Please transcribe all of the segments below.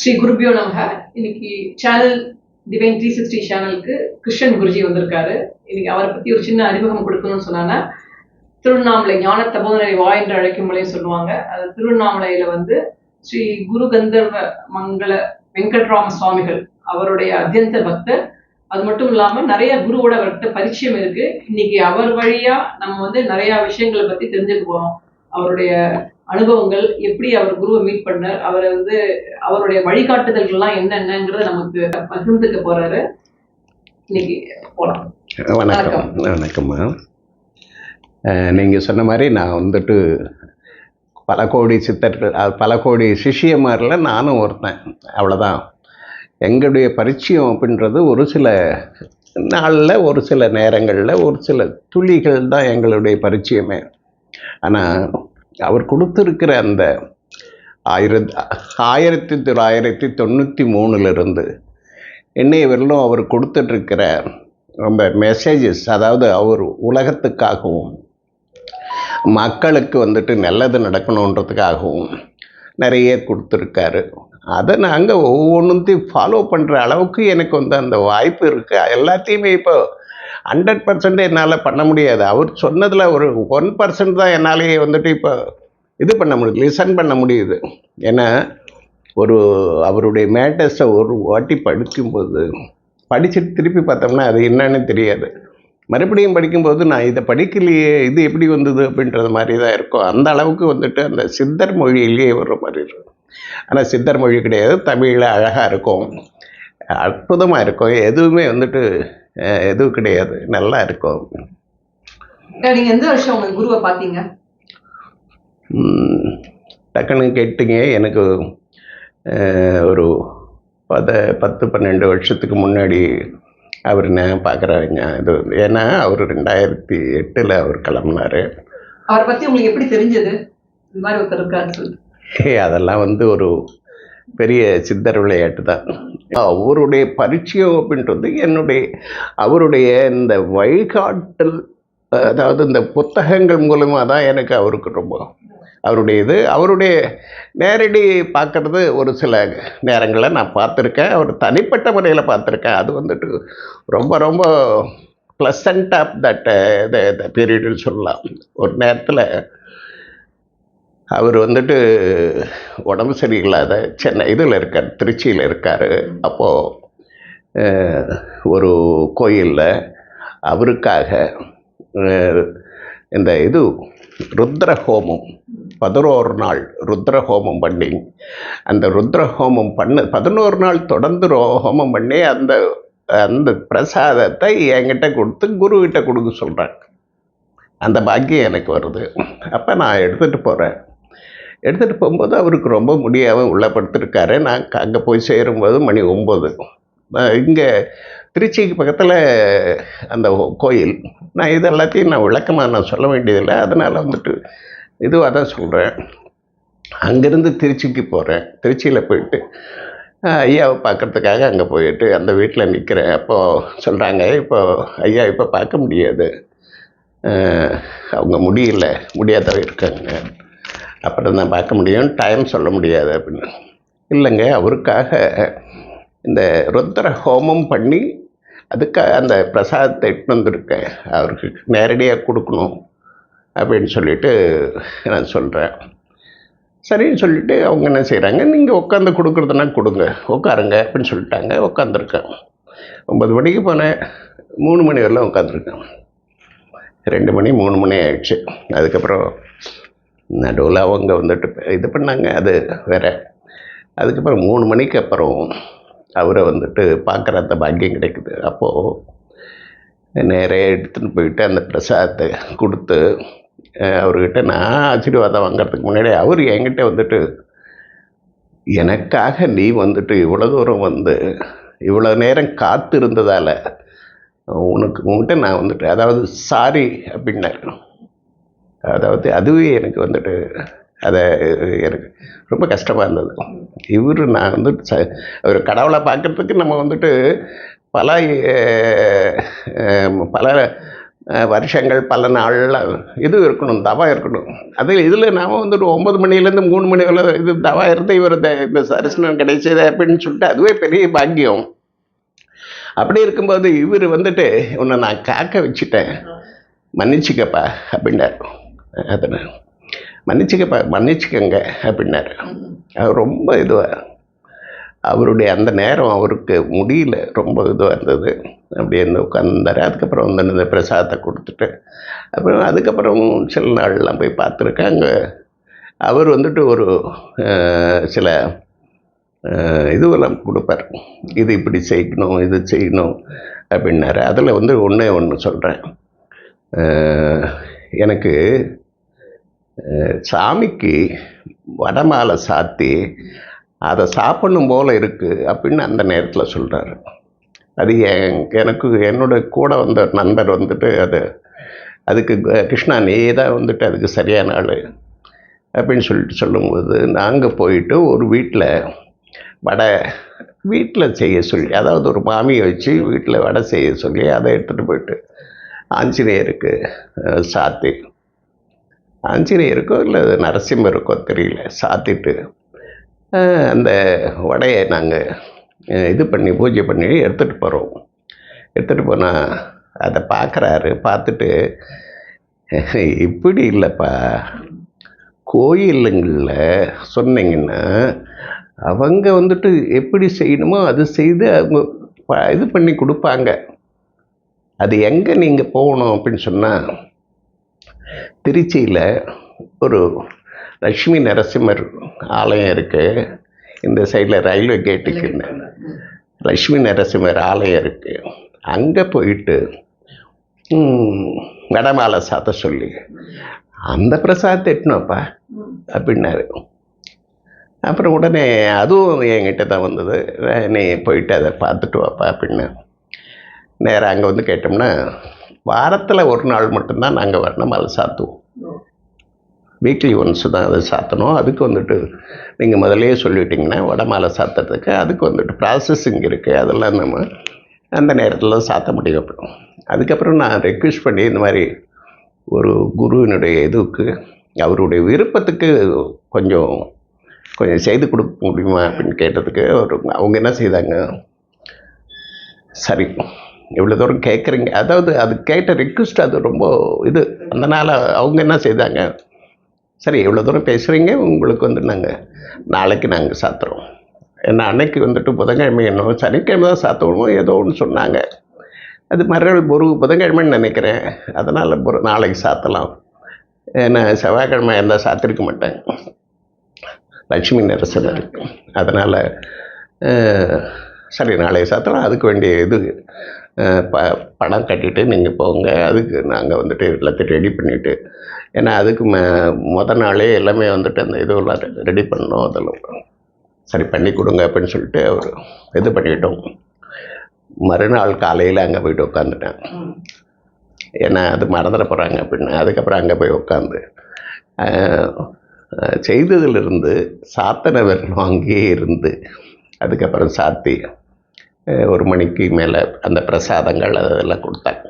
ஸ்ரீ குருபியோ நமக. இன்னைக்கு சேனல் டிவைன் த்ரீ சிக்ஸ்டி சேனலுக்கு கிருஷ்ணன் குருஜி வந்திருக்காரு. இன்னைக்கு அவரை பத்தி ஒரு சின்ன அறிமுகம் கொடுக்கணும்னு சொன்னாங்கன்னா திருவண்ணாமலை ஞான தபோதனை வா என்று அழைக்கும் முறையும் சொல்லுவாங்க. அது திருவண்ணாமலையில வந்து ஸ்ரீ குரு கந்தர்வ மங்கள வெங்கட்ராம சுவாமிகள் அவருடைய அத்தியந்த பக்தர். அது மட்டும் இல்லாம நிறைய குருவோட அவர்கிட்ட பரிச்சயம் இருக்கு. இன்னைக்கு அவர் வழியா நம்ம வந்து நிறைய விஷயங்களை பத்தி தெரிஞ்சுக்குவோம் அவருடைய அனுபவங்கள் எப்படி அவர் குருவை மீட் பண்ணார் அவரை வந்து அவருடைய வழிகாட்டுதல்கள்லாம் என்னென்னங்கிறத நமக்கு பகிர்ந்துக்க போறாரு. இன்னைக்கு போலாம். வணக்கம். வணக்கம்மா. நீங்கள் சொன்ன மாதிரி நான் வந்துட்டு பல கோடி சித்தர்கள் பல கோடி சிஷியமாரில் நானும் ஒருத்தன். அவ்வளோதான் எங்களுடைய பரிச்சயம் அப்படின்றது ஒரு சில நாளில் ஒரு சில நேரங்களில் ஒரு சில துளிகள் தான் எங்களுடைய பரிச்சயமே. ஆனால் அவர் கொடுத்துருக்கிற அந்த ஆயிரத்தி ஆயிரத்தி தொள்ளாயிரத்தி தொண்ணூற்றி மூணுலேருந்து இன்னைய வரலும் அவர் கொடுத்துட்ருக்கிற ரொம்ப மெசேஜஸ் அதாவது அவர் உலகத்துக்காகவும் மக்களுக்கு வந்துட்டு நல்லது நடக்கணுன்றதுக்காகவும் நிறைய கொடுத்துருக்காரு. அதை நாங்கள் ஒவ்வொன்றுத்தையும் ஃபாலோ பண்ணுற அளவுக்கு எனக்கு வந்து அந்த வாய்ப்பு இருக்குது எல்லாத்தையுமே இப்போ ஹண்ட்ரட் பர்சன்ட் என்னால் பண்ண முடியாது. அவர் சொன்னதில் ஒரு ஒன் பர்சன்ட் தான் என்னாலேயே வந்துட்டு இப்போ இது பண்ண முடியுது லிசன் பண்ண முடியுது. ஏன்னா ஒரு அவருடைய மேட்டர்ஸை ஒரு வாட்டி படிக்கும்போது படிச்சுட்டு திருப்பி பார்த்தோம்னா அது என்னன்னு தெரியாது. மறுபடியும் படிக்கும்போது நான் இதை படிக்கலையே இது எப்படி வந்தது அப்படின்றது மாதிரி தான் இருக்கும். அந்த அளவுக்கு வந்துட்டு அந்த சித்தர் மொழியிலேயே வர்ற மாதிரி இருக்கும். ஆனால் சித்தர் மொழி கிடையாது தமிழில் அழகாக இருக்கும். அற்புதமாக இருக்கும். எதுவுமே வந்துட்டு எதுவும் கிடையாது. நல்லா இருக்கும். நீங்க எந்த வருஷம் உங்க குருவை பாத்தீங்க ம், டக்குன்னு கேட்டீங்க. எனக்கு ஒரு பத பத்து பன்னெண்டு வருஷத்துக்கு முன்னாடி அவர் நான் பார்க்குறாங்க இது ஏன்னா அவர் ரெண்டாயிரத்தி எட்டில் அவர் கிளம்புனாரு. அவரை பத்தி உங்களுக்கு எப்படி தெரிஞ்சது? இந்த மாதிரி ஒருத்தர் ஏய், அதெல்லாம் வந்து ஒரு பெரிய சித்தர் விளையாட்டு தான் அவருடைய பரிச்சயம் அப்படின்றது என்னுடைய அவருடைய இந்த வழிகாட்டல் அதாவது இந்த புத்தகங்கள் மூலமாக தான் எனக்கு அவருக்கு ரொம்ப அவருடைய இது. அவருடைய நேரடி பார்க்குறது ஒரு சில நேரங்களில் நான் பார்த்துருக்கேன். அவர் தனிப்பட்ட முறையில் பார்த்துருக்கேன். அது வந்துட்டு ரொம்ப ரொம்ப ப்ளசண்ட் ஆஃப் தட் பீரியடுன்னு சொல்லலாம். ஒரு நேரத்தில் அவர் வந்துட்டு உடம்பு சரியில்லாத சென்னை இதில் இருக்கார் திருச்சியில் இருக்கார். அப்போது ஒரு கோயிலில் அவருக்காக இந்த இது ருத்ர ஹோமம் பதினோரு நாள் ருத்ர ஹோமம் பண்ணி அந்த ருத்ர ஹோமம் பண்ண பதினோரு நாள் தொடர்ந்து ரோ- ஹோமம் பண்ணி அந்த அந்த பிரசாதத்தை என்கிட்ட கொடுத்து குருக்கிட்ட கொடுக்க சொல்கிறாங்க அந்த பாக்கியம் எனக்கு வருது. அப்போ நான் எடுத்துகிட்டு போகிறேன் எடுத்துகிட்டு போகும்போது அவருக்கு ரொம்ப முடியாமல் உள்ளப்படுத்திருக்காரு. நான் அங்கே போய் சேரும்போது மணி ஒம்பது. இங்கே திருச்சிக்கு பக்கத்தில் அந்த கோயில். நான் இது எல்லாத்தையும் நான் விளக்கமாக நான் சொல்ல வேண்டியதில்லை. அதனால் வந்துட்டு இதுவாக தான் சொல்கிறேன் அங்கேருந்து திருச்சிக்கு போகிறேன் திருச்சியில் போயிட்டு ஐயாவை பார்க்கறதுக்காக அங்கே போயிட்டு அந்த வீட்டில் நிற்கிறேன் அப்போது சொல்கிறாங்க இப்போ ஐயா இப்போ பார்க்க முடியாது. அவங்க முடியல. முடியாதவ இருக்காங்க. அப்புறம் தான் பார்க்க முடியும் டைம் சொல்ல முடியாது அப்படின்னு. இல்லைங்க அவருக்காக இந்த ருத்ர ஹோமம் பண்ணி அதுக்காக அந்த பிரசாதத்தை எடுத்துன்னு வந்திருக்கேன். அவருக்கு நேரடியாக கொடுக்கணும் அப்படின்னு சொல்லிட்டு நான் சொல்கிறேன் சரின்னு சொல்லிட்டு அவங்க என்ன செய்கிறாங்க நீங்கள் உட்காந்து கொடுக்குறதுனா கொடுங்க உட்காருங்க அப்படின்னு சொல்லிட்டாங்க உட்காந்துருக்கேன் ஒம்பது மணிக்கு போனேன் மூணு மணி வரலாம் உட்காந்துருக்கேன் ரெண்டு மணி மூணு மணி ஆயிடுச்சு. அதுக்கப்புறம் நடுவில் அவங்க வந்துட்டு இது பண்ணாங்க. அது வேற. அதுக்கப்புறம் மூணு மணிக்கு அப்புறம் அவரை வந்துட்டு பார்க்குற அந்த பாக்கியம் கிடைக்குது. அப்போது நேரே எடுத்துன்னு போயிட்டு அந்த பிரசாதத்தை கொடுத்து அவர்கிட்ட நான் ஆசீர்வாதம் வாங்குறதுக்கு முன்னாடி அவர் என்கிட்ட வந்துட்டு எனக்காக நீ வந்துட்டு இவ்வளோ தூரம் வந்து இவ்வளோ நேரம் காத்து இருந்ததால் உனக்கு உங்கள்கிட்ட நான் வந்துட்டு அதாவது சாரி அப்படின்னாரு. அதாவது அதுவே எனக்கு வந்துட்டு அதை எனக்கு ரொம்ப கஷ்டமாக இருந்தது. இவர் நான் வந்து ச- ஒரு கடவுளை பார்க்குறதுக்கு நம்ம வந்துட்டு பல பல வருஷங்கள் பல நாளில் இது இருக்கணும் தவா இருக்கணும். அது இதில் நாம் வந்துட்டு ஒம்பது மணிலேருந்து மூணு மணி வரை இது தவா இருந்து இவர் இந்த இந்த கிடைச்சது அப்படின்னு சொல்லிட்டு அதுவே பெரிய பாக்கியம். அப்படி இருக்கும்போது இவர் வந்துட்டு உன்னை நான் காக்க வச்சுட்டேன். மன்னிச்சுக்கப்பா அப்படின்னாரு. அதனை மன்னிச்சுக்கப்பா மன்னிச்சுக்கங்க அப்படின்னாரு. அவர் ரொம்ப இதுவாக அவருடைய அந்த நேரம் அவருக்கு முடியல. ரொம்ப இதுவாக இருந்தது. அப்படியே இருந்து உட்காந்துருந்தாரு அதுக்கப்புறம் வந்து இந்த பிரசாதத்தை கொடுத்துட்டு அப்புறம் அதுக்கப்புறம் சில நாள்லாம் போய் பார்த்துருக்கேன். அங்கே அவர் வந்துட்டு ஒரு சில இதுவெல்லாம் கொடுப்பார். இது இப்படி செய்யணும் இது செய்யணும் அப்படின்னாரு. அதில் வந்து ஒன்றே ஒன்று சொல்கிறேன் எனக்கு சாமிக்கு வடமாலை சாத்தி அதை சாப்பிடணும் போல் இருக்குது அப்படின்னு அந்த நேரத்தில் சொல்கிறாரு அது என் எனக்கு என்னோட கூட வந்த நண்பர் வந்துட்டு அது அதுக்கு க- கிருஷ்ணா நீ தான் வந்துட்டு அதுக்கு சரியான ஆள் அப்படின்னு சொல்லிட்டு சொல்லும்போது நாங்கள் போயிட்டு ஒரு வீட்டில் வடை வீட்டில் செய்ய சொல்லி அதாவது ஒரு மாமியை வச்சு வீட்டில் வடை செய்ய சொல்லி அதை எடுத்துகிட்டு போயிட்டு ஆஞ்சநேயருக்கு சாத்தி ஆஞ்சநேயருக்கோ இல்லை நரசிம்மருக்கோ தெரியல சாத்திட்டு. அந்த வடையை நாங்கள் இது பண்ணி பூஜை பண்ணி எடுத்துகிட்டு போகிறோம் எடுத்துகிட்டு போனால் அதை பார்க்குறாரு பார்த்துட்டு இப்படி இல்லைப்பா. கோயிலுங்களில் சொன்னீங்கன்னா அவங்க வந்துட்டு எப்படி செய்யணுமோ அது செய்து அவங்க ப- இது பண்ணி கொடுப்பாங்க. அது எங்கே நீங்கள் போகணும் அப்படின்னு சொன்னால் திருச்சியில் ஒரு லக்ஷ்மி நரசிம்மர் ஆலயம் இருக்குது இந்த சைடில் ரயில்வே கேட்டுக்கு லக்ஷ்மி நரசிம்மர் ஆலயம் இருக்குது அங்கே போயிட்டு ம், வடமாலை சாத்த சொல்லி. அந்த பிரசாதத்தை எட்டினோப்பா அப்படின்னாரு. அப்புறம் உடனே அதுவும் என்கிட்ட தான் வந்தது. நீ போயிட்டு அதை பார்த்துட்டு வாப்பா அப்படின்னு. நேராக அங்கே வந்து கேட்டோம்னா வாரத்தில் ஒரு நாள் மட்டும்தான் நாங்கள் வர்ணமாலை சாத்துவோம். வீக்லி ஒன்ஸ் தான் அதை சாத்தணும். அதுக்கு வந்துட்டு நீங்கள் முதல்லயே சொல்லிட்டிங்கன்னா வடமாலை சாத்துறதுக்கு அதுக்கு வந்துட்டு ப்ராசஸிங் இருக்குது அதெல்லாம் நம்ம அந்த நேரத்தில் சாத்த முடியும். அப்புறம் அதுக்கப்புறம் நான் ரெக்வெஸ்ட் பண்ணி இந்த மாதிரி ஒரு குருவினுடைய இதுக்கு அவருடைய விருப்பத்துக்கு கொஞ்சம் கொஞ்சம் செய்து கொடுக்க முடியுமா அப்படின்னு கேட்டதுக்கு ஒரு அவங்க என்ன செய்தாங்க? சரி. இவ்வளோ தூரம் கேட்குறீங்க? அதாவது அது கேட்ட ரிக்வெஸ்ட் அது ரொம்ப இது. அதனால் அவங்க என்ன செய்தாங்க? சரி இவ்வளோ தூரம் பேசுகிறீங்க உங்களுக்கு வந்து நாங்கள் நாளைக்கு நாங்கள் சாத்துறோம். ஏன்னா அன்னைக்கு வந்துட்டு புதன்கிழமை என்னவோ சனிக்கிழமை தான் சாத்தணும் ஏதோ ஒன்று சொன்னாங்க. அது மறுநாள் ஒரு புதன்கிழமைன்னு நினைக்கிறேன். அதனால் ஒரு நாளைக்கு சாத்தலாம். ஏன்னா செவ்வாய்க்கிழமை இருந்தால் சாத்திருக்க மாட்டேன். லட்சுமி நரசனர் அதனால் சரி நாளைக்கு சாத்தலாம். அதுக்கு வேண்டிய இது ப பணம் கட்டிட்டு நீங்கள் போங்க. அதுக்கு நாங்கள் வந்துட்டு எல்லாத்தையும் ரெடி பண்ணிவிட்டு ஏன்னா அதுக்கு ம முத நாளே எல்லாமே வந்துட்டு அந்த இதுவெல்லாம் ரெடி பண்ணோம் அதெல்லாம் சரி பண்ணி கொடுங்க அப்படின்னு சொல்லிட்டு அவர் இது பண்ணிட்டோம். மறுநாள் காலையில் அங்கே போயிட்டு உட்காந்துட்டேன் ஏன்னா அது மறந்துட போகிறாங்க அப்படின்னு. அதுக்கப்புறம் அங்கே போய் உட்காந்து செய்ததிலிருந்து சாத்தன அங்கேயே இருந்து அதுக்கப்புறம் சாத்தி ஒரு மணிக்கு மேலே அந்த பிரசாதங்கள் அதெல்லாம் கொடுத்தாங்க.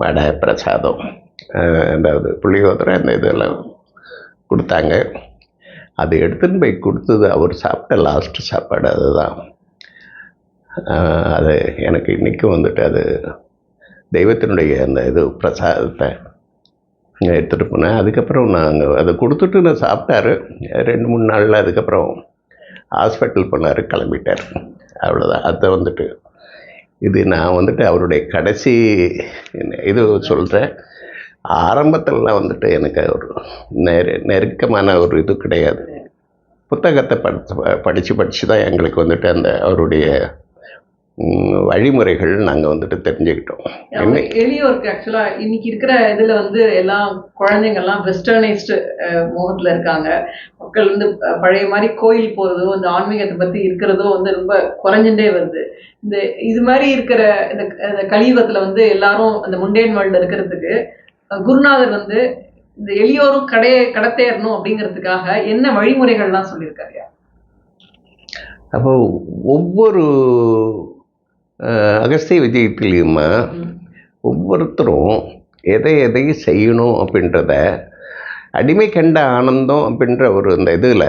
வடை பிரசாதம் அதாவது புளியோதரை அந்த இதெல்லாம் கொடுத்தாங்க. அது எடுத்துன்னு போய் கொடுத்தது அவர் சாப்பிட்ட லாஸ்ட் சாப்பாடு அதுதான். அது எனக்கு இன்றைக்கும் வந்துட்டு அது தெய்வத்தினுடைய அந்த இது பிரசாதத்தை எடுத்துகிட்டு போனேன். அதுக்கப்புறம் நாங்கள் அதை கொடுத்துட்டு நான் சாப்பிட்டாரு. ரெண்டு மூணு நாளில் அதுக்கப்புறம் ஹாஸ்பிட்டல் போனார் கிளம்பிட்டார். அவ்வளோதான் அதை வந்துட்டு இது நான் வந்துட்டு அவருடைய கடைசி இது சொல்கிறேன் ஆரம்பத்திலலாம் வந்துட்டு எனக்கு ஒரு நெரு நெருக்கமான ஒரு இது கிடையாது. புத்தகத்தை படித்து படித்து படித்து தான் எங்களுக்கு வந்துட்டு அந்த அவருடைய வழிமுறைகள் நாங்கள் வந்துட்டு தெரிஞ்சுக்கிட்டோம். எளியோருக்கு ஆக்சுவலா இன்னைக்கு இருக்கிற இதுல வந்து எல்லாம் குழந்தைங்க எல்லாம் வெஸ்டர்னைஸ்டு முகத்துல இருக்காங்க. மக்கள் வந்து பழைய மாதிரி கோயில் போறதோ இந்த ஆன்மீகத்தை பத்தி இருக்கிறதோ வந்து ரொம்ப குறைஞ்சுட்டே வருது. இந்த இது மாதிரி இருக்கிற இந்த கலியுகத்துல வந்து எல்லாரும் அந்த முண்டேன் வேர்ல்டு இருக்கிறதுக்கு குருநாதர் வந்து இந்த எளியோரும் கடையை கடத்தேறணும் அப்படிங்கிறதுக்காக என்ன வழிமுறைகள்லாம் சொல்லியிருக்காரு அப்போ ஒவ்வொரு அகஸ்திய விஜயத்திலையுமா ஒவ்வொருத்தரும் எதை எதை செய்யணும் அப்படின்றத அடிமை கண்ட ஆனந்தம் அப்படின்ற ஒரு இந்த இதில்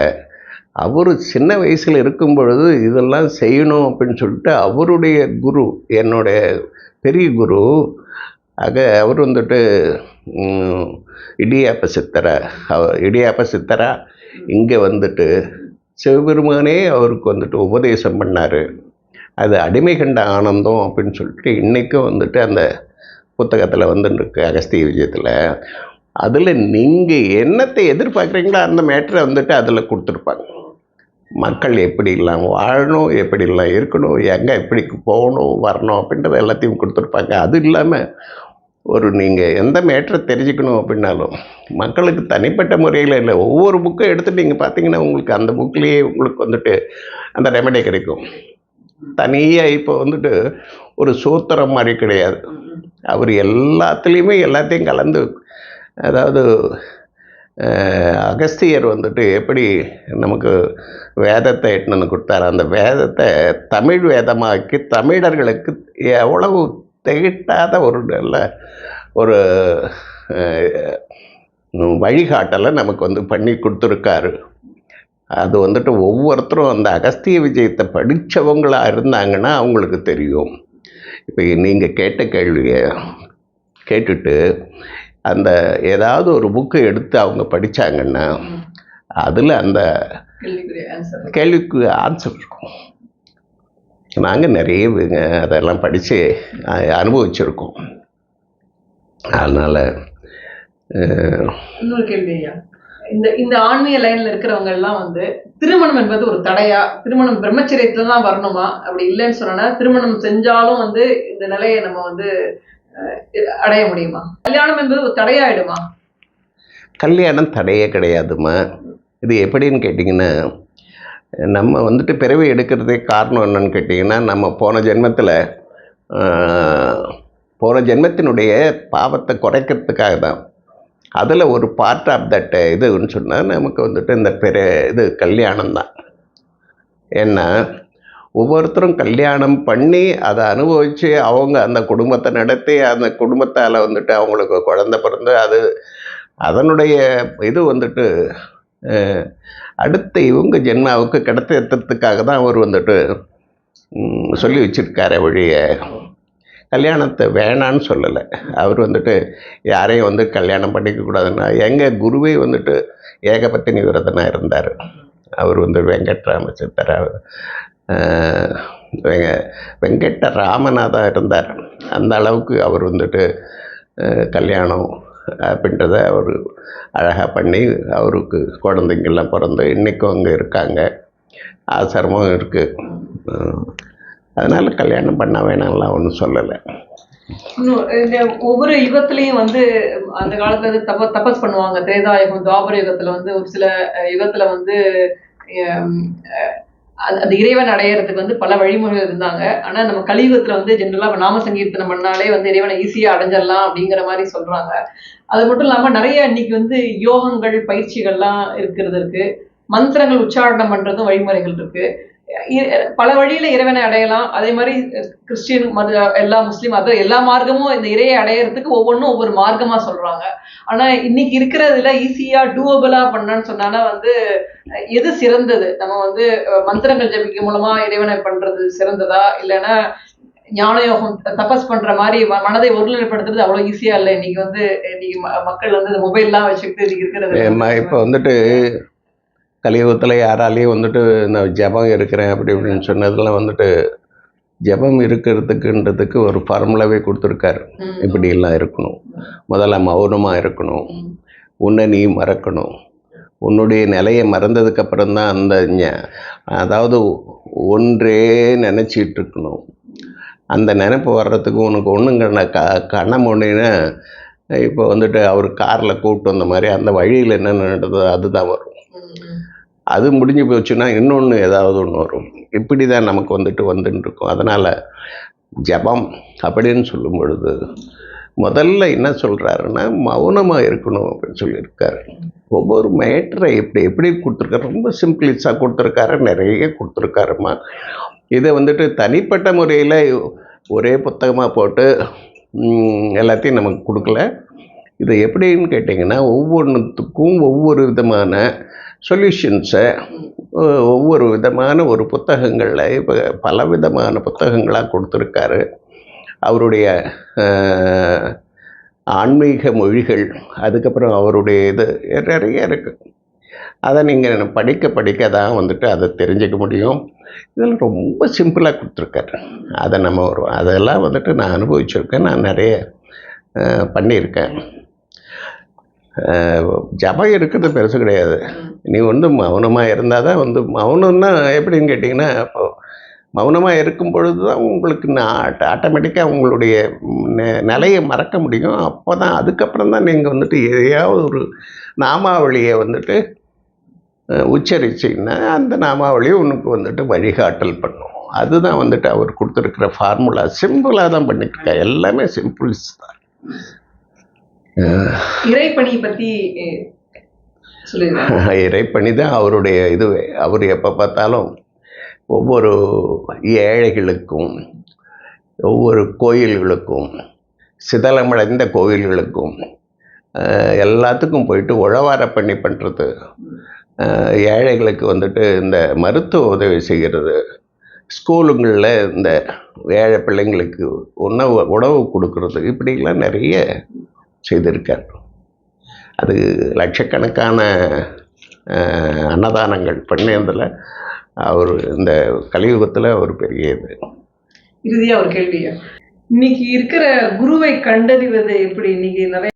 அவர் சின்ன வயசில் இருக்கும் பொழுது இதெல்லாம் செய்யணும் அப்படின்னு சொல்லிட்டு அவருடைய குரு என்னுடைய பெரிய குரு ஆக அவர் வந்துட்டு இடியாப்ப சித்தரை அவ- இடியாப்ப சித்தரா இங்கே வந்துட்டு சிவபெருமானே அவருக்கு வந்துட்டு உபதேசம் பண்ணார். அது அடிமை கண்ட ஆனந்தம் அப்படின்னு சொல்லிட்டு இன்றைக்கும் வந்துட்டு அந்த புத்தகத்தில் வந்துருக்கு அகஸ்திய விஜயத்தில். அதில் நீங்கள் என்னத்தை எதிர்பார்க்குறீங்களோ அந்த மேட்டரை வந்துட்டு அதில் கொடுத்துருப்பாங்க. மக்கள் எப்படிலாம் வாழணும் எப்படிலாம் இருக்கணும் எங்கே எப்படி போகணும் வரணும் அப்படின்றத எல்லாத்தையும் கொடுத்துருப்பாங்க. அது இல்லாமல் ஒரு நீங்கள் எந்த மேட்டரை தெரிஞ்சுக்கணும் அப்படின்னாலும் மக்களுக்கு தனிப்பட்ட முறையில் இல்லை ஒவ்வொரு புக்கை எடுத்து நீங்கள் பார்த்தீங்கன்னா உங்களுக்கு அந்த புக்லேயே உங்களுக்கு வந்துட்டு அந்த ரெமடி கிடைக்கும். தனியாக இப்போ வந்துட்டு ஒரு சூத்திரம் மாதிரி கிடையாது. அவர் எல்லாத்துலேயுமே எல்லாத்தையும் கலந்து அதாவது அகஸ்தியர் வந்துட்டு எப்படி நமக்கு வேதத்தை எட்டுன்னு கொடுத்தாரு. அந்த வேதத்தை தமிழ் வேதமாக்கி தமிழர்களுக்கு எவ்வளவு திகட்டாத ஒரு நல்ல ஒரு வழிகாட்டலை நமக்கு வந்து பண்ணி கொடுத்துருக்காரு. அது வந்துட்டு ஒவ்வொருத்தரும் அந்த அகஸ்திய விஜயத்தை படித்தவங்களா இருந்தாங்கன்னா அவங்களுக்கு தெரியும். இப்போ நீங்கள் கேட்ட கேள்வியை கேட்டுட்டு அந்த ஏதாவது ஒரு புக்கை எடுத்து அவங்க படித்தாங்கன்னா அதில் அந்த கேள்விக்கு ஆன்சர் இருக்கும். நாங்கள் நிறைய அதெல்லாம் படித்து அனுபவிச்சிருக்கோம். அதனால் இன்னொரு கேள்வி இந்த இந்த ஆன்மீக லைன்ல இருக்கிறவங்க எல்லாம் வந்து திருமணம் என்பது ஒரு தடையா? திருமணம் பிரம்மச்சரியத்துல தான் வரணுமா? அப்படி இல்லைன்னு சொன்னா திருமணம் செஞ்சாலும் வந்து இந்த நிலையை நம்ம வந்து அடைய முடியுமா? கல்யாணம் என்பது ஒரு தடையாயிடுமா? கல்யாணம் தடையே கிடையாதும்மா. இது எப்படின்னு கேட்டிங்கன்னா நம்ம வந்துட்டு பிறவி எடுக்கிறதே காரணம் என்னன்னு கேட்டிங்கன்னா நம்ம போன ஜென்மத்தில் போன ஜென்மத்தினுடைய பாவத்தை குறைக்கிறதுக்காக தான். அதில் ஒரு பார்ட் ஆஃப் தட் இதுன்னு சொன்னால் நமக்கு வந்துட்டு இந்த பெரிய இது கல்யாணம் தான் ஏன்னா ஒவ்வொருத்தரும் கல்யாணம் பண்ணி அதை அனுபவித்து அவங்க அந்த குடும்பத்தை நடத்தி அந்த குடும்பத்தால் வந்துட்டு அவங்களுக்கு குழந்த பிறந்து அது அதனுடைய இது வந்துட்டு அடுத்த இவங்க ஜென்மாவுக்கு கிடைத்ததுக்காக தான் அவர் வந்துட்டு சொல்லி வச்சுருக்காரு வழியை கல்யாணத்தை வேணான்னு சொல்லலை. அவர் வந்துட்டு யாரையும் வந்து கல்யாணம் பண்ணிக்க கூடாதுன்னா எங்கள் குருவே வந்துட்டு ஏகபத்தினி விரதனாக இருந்தார். அவர் வந்து வெங்கட்ராம சித்தரா வெங்க வெங்கட்ட ராமனாக இருந்தார். அந்த அளவுக்கு அவர் வந்துட்டு கல்யாணம் அப்படின்றத அவர் அழகாக பண்ணி அவருக்கு குழந்தைங்கள்லாம் பிறந்து இன்றைக்கும் அங்கே இருக்காங்க. ஆசிரமும் இருக்குது அதனால் கல்யாணம் பண்ண வேணாம்லாம் ஒன்றும் சொல்லலை. இன்னும் இந்த ஒவ்வொரு யுகத்திலையும் வந்து அந்த காலத்துல வந்து தப தபஸ் பண்ணுவாங்க. திரேதாயுகம் துவாபர யுகத்துல வந்து ஒரு சில யுகத்துல வந்து அந்த இறைவன் அடையறதுக்கு வந்து பல வழிமுறைகள் இருந்தாங்க. ஆனா நம்ம கலியுகத்துல வந்து ஜென்ரலா நாம சங்கீர்த்தனம் பண்ணாலே வந்து இறைவனை ஈஸியா அடைஞ்சிடலாம் அப்படிங்கிற மாதிரி சொல்றாங்க. அது மட்டும் இல்லாம நிறைய இன்னைக்கு வந்து யோகங்கள் பயிற்சிகள்லாம் இருக்கிறது இருக்கு. மந்திரங்கள் உச்சாரணம் பண்றதும் வழிமுறைகள் இருக்கு. பல வழியில இறைவனை அடையலாம். அதே மாதிரி கிறிஸ்டியன் மத எல்லா முஸ்லீம் அது எல்லா மார்க்கமும் இந்த இறையை அடையறதுக்கு ஒவ்வொன்றும் ஒவ்வொரு மார்க்கமா சொல்றாங்க. ஆனா இன்னைக்கு இருக்கிறதுல ஈஸியா டூவபிளா பண்ணான்னு சொன்னானா வந்து எது சிறந்தது? நம்ம வந்து மந்திரங்கள் ஜபிக்க மூலமா இறைவனை பண்றது சிறந்ததா? இல்லைன்னா ஞான யோகம் தபஸ் பண்ற மாதிரி மனதை ஒருநிலைப்படுத்துறது அவ்வளவு ஈஸியா இல்லை. இன்னைக்கு வந்து இன்னைக்கு மக்கள் வந்து இந்த மொபைல்லாம் வச்சுக்கிட்டு இன்னைக்கு இருக்கிறது. இப்போ வந்துட்டு கலியுகத்தில் யாராலையும் வந்துட்டு நான் ஜபம் இருக்கிறேன் அப்படி இப்படின்னு சொன்னதெல்லாம் வந்துட்டு ஜபம் இருக்கிறதுக்குன்றதுக்கு ஒரு ஃபார்முலாவே கொடுத்துருக்காரு. இப்படியெல்லாம் இருக்கணும் முதல்ல மௌனமாக இருக்கணும். உன்னை நீ மறக்கணும் உன்னுடைய நிலையை மறந்ததுக்கு அப்புறம் தான் அந்த அதாவது ஒன்றே நினச்சிட்டு இருக்கணும் அந்த நினைப்பு வர்றதுக்கு உனக்கு ஒன்றுங்க க கண்ணம் ஒன்றுன்னா இப்போ வந்துட்டு அவர் காரில் கூப்பிட்டு வந்த மாதிரி அந்த வழியில் என்ன நடந்ததோ அதுதான் வரும். அது முடிஞ்சு போச்சுன்னா இன்னொன்று ஏதாவது ஒன்று வரும். இப்படி தான் நமக்கு வந்துட்டு வந்துட்டு இருக்கும் அதனால் ஜபம் அப்படின்னு சொல்லும் பொழுது முதல்ல என்ன சொல்கிறாருன்னா மௌனமாக இருக்கணும் அப்படின்னு சொல்லியிருக்காரு. ஒவ்வொரு மேட்டரை எப்படி எப்படி கொடுத்துருக்காரு? ரொம்ப சிம்பிளிஸாக கொடுத்துருக்காரு. நிறைய கொடுத்துருக்காருமா. இதை வந்துட்டு தனிப்பட்ட முறையில் ஒரே புத்தகமாக போட்டு எல்லாத்தையும் நமக்கு கொடுக்கல. இது எப்படின்னு கேட்டிங்கன்னா ஒவ்வொன்றுத்துக்கும் ஒவ்வொரு விதமான சொல்யூஷன்ஸை ஒவ்வொரு விதமான ஒரு புத்தகங்களில் இப்போ பல விதமான புத்தகங்களாக கொடுத்துருக்காரு. அவருடைய ஆன்மீக மொழிகள் அதுக்கப்புறம் அவருடைய இது நிறைய இருக்குது அதை நீங்கள் படிக்க படிக்க தான் வந்துட்டு அதை தெரிஞ்சுக்க முடியும். இதில் ரொம்ப சிம்பிளாக கொடுத்துருக்காரு. அதை நம்ம ஒரு அதெல்லாம் வந்துட்டு நான் அனுபவிச்சிருக்கேன். நான் நிறைய பண்ணியிருக்கேன். ஜபம் இருக்கிறது பெருசு கிடையாது. நீ வந்து மௌனமாக இருந்தால் தான் வந்து மௌனம்னா எப்படின்னு கேட்டிங்கன்னா இப்போ மௌனமாக இருக்கும் பொழுது தான் உங்களுக்கு ஆட்டோமேட்டிக்காக உங்களுடைய நெ- நிலையை மறக்க முடியும். அப்போ தான் அதுக்கப்புறம் தான் நீங்கள் வந்துட்டு எதையாவது ஒரு நாமாவளியை வந்துட்டு உச்சரிச்சிங்கன்னா அந்த நாமாவளியை உனக்கு வந்துட்டு வழிகாட்டல் பண்ணும். அதுதான் வந்துட்டு அவர் கொடுத்துருக்கிற ஃபார்முலா சிம்பிளாக தான் பண்ணிட்டு இருக்கா. எல்லாமே சிம்பிள்ஸ் தான். இறைப்பணி சொல்லிருக்காங்க இறைப்பணி தான் அவருடைய இதுவே. அவர் எப்போ பார்த்தாலும் ஒவ்வொரு ஏழைகளுக்கும் ஒவ்வொரு கோயில்களுக்கும் சிதலமடைந்த கோயில்களுக்கும் அஹ், எல்லாத்துக்கும் போயிட்டு உழவார பண்ணி பண்ணுறது ஏழைகளுக்கு வந்துட்டு இந்த மருத்துவ உதவி செய்கிறது ஸ்கூலுங்களில் இந்த ஏழை பிள்ளைங்களுக்கு உணவு உணவு கொடுக்கறது. இப்படிலாம் நிறைய செய்திருக்கார். அது லட்சக்கணக்கான அன்னதானங்கள். பண்ணியதில் அவர் இந்த கலியுகத்தில் ஒரு பெரிய இது. இறுதியாக ஒரு கேள்வியா இன்னைக்கு இருக்கிற குருவை கண்டறிவது எப்படி? இன்னைக்கு நிறைய